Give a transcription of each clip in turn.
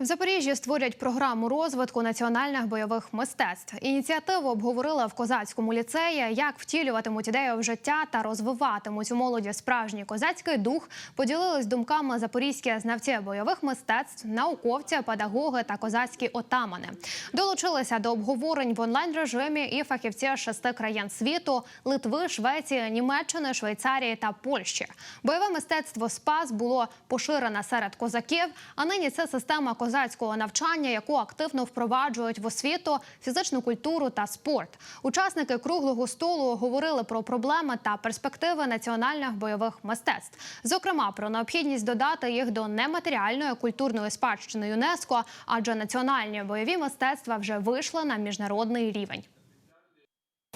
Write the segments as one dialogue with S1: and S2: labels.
S1: В Запоріжжі створять програму розвитку національних бойових мистецтв. Ініціативу обговорили в козацькому ліцеї, як втілюватимуть ідею в життя та розвиватимуть у молоді справжній козацький дух. Поділились думками запорізькі знавці бойових мистецтв, науковці, педагоги та козацькі отамани. Долучилися до обговорень в онлайн режимі і фахівці шести країн світу: Литви, Швеції, Німеччини, Швейцарії та Польщі. Бойове мистецтво СПАС було поширене серед козаків. А нині це система козацького навчання, яку активно впроваджують в освіту, фізичну культуру та спорт. Учасники круглого столу говорили про проблеми та перспективи національних бойових мистецтв, зокрема про необхідність додати їх до нематеріальної культурної спадщини ЮНЕСКО, адже національні бойові мистецтва вже вийшли на міжнародний рівень.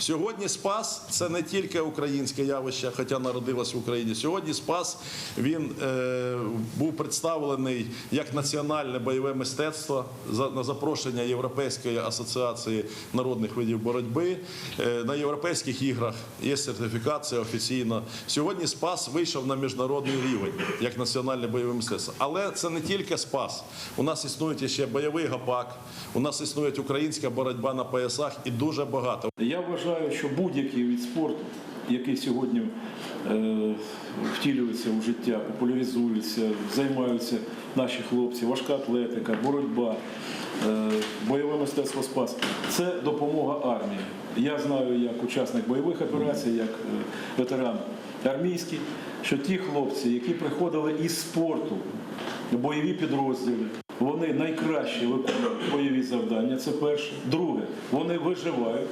S2: Сьогодні Спас це не тільки українське явище, хоча народилось в Україні. Сьогодні Спас він е, був представлений як національне бойове мистецтво за на запрошення Європейської асоціації народних видів боротьби. Е, на європейських іграх є сертифікація офіційно. Сьогодні Спас вийшов на міжнародний рівень як національне бойове мистецтво. Але це не тільки Спас. У нас існує ще бойовий гапак, у нас існує українська боротьба на поясах і дуже багато.
S3: Я вважаю, що будь-який від спорту, який сьогодні е, втілюється у життя, популяризується, займаються наші хлопці, важка атлетика, боротьба, е, бойове мистецтво спас це допомога армії. Я знаю як учасник бойових операцій, як е, ветеран армійський, що ті хлопці, які приходили із спорту, бойові підрозділи, вони найкраще виконують бойові завдання. Це перше. Друге, вони виживають.